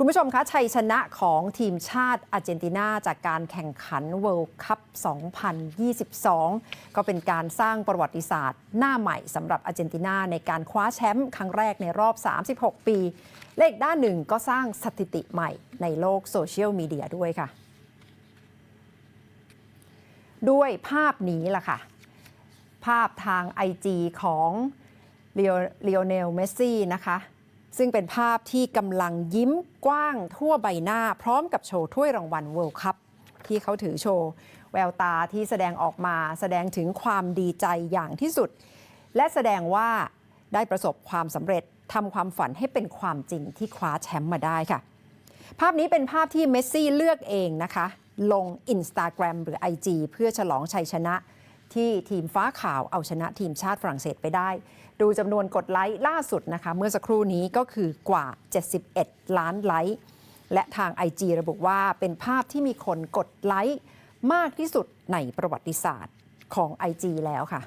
คุณผู้ชมคะชัยชนะของทีมชาติอาร์เจนตินาจากการแข่งขันเวิลด์คัพ 2022 ก็เป็นการสร้างประวัติศาสตร์ หน้าใหม่สำหรับอาร์เจนตินาในการคว้าแชมป์ครั้งแรกในรอบ 36 ปี เลขด้านหนึ่งก็สร้างสถิติใหม่ในโลกโซเชียลมีเดียด้วยค่ะ ด้วยภาพนี้ล่ะค่ะ ภาพทาง IG ของเลโอเนล เมสซี่นะคะ ซึ่งเป็นภาพที่กำลังยิ้มกว้างทั่วใบหน้า พร้อมกับโชว์ถ้วยรางวัล World Cup ที่เขาถือโชว์ แววตาที่แสดงออกมาแสดงถึงความดีใจอย่างที่สุด และแสดงว่าได้ประสบความสำเร็จทำความฝันให้เป็นความจริงที่คว้าแชมป์มาได้ค่ะ ภาพนี้เป็นภาพที่เมสซี่เลือกเองนะคะ ลง Instagram หรือ IG เพื่อฉลองชัยชนะ ที่ทีมฟ้าขาวเอาชนะทีมชาติฝรั่งเศสไปได้ ดูจำนวนกดไลค์ล่าสุดนะคะ เมื่อสักครู่นี้ก็คือกว่า 71 ล้านไลค์ และทาง IG ระบุว่าเป็นภาพที่มีคนกดไลค์มากที่สุดในประวัติศาสตร์ของ IG แล้วค่ะ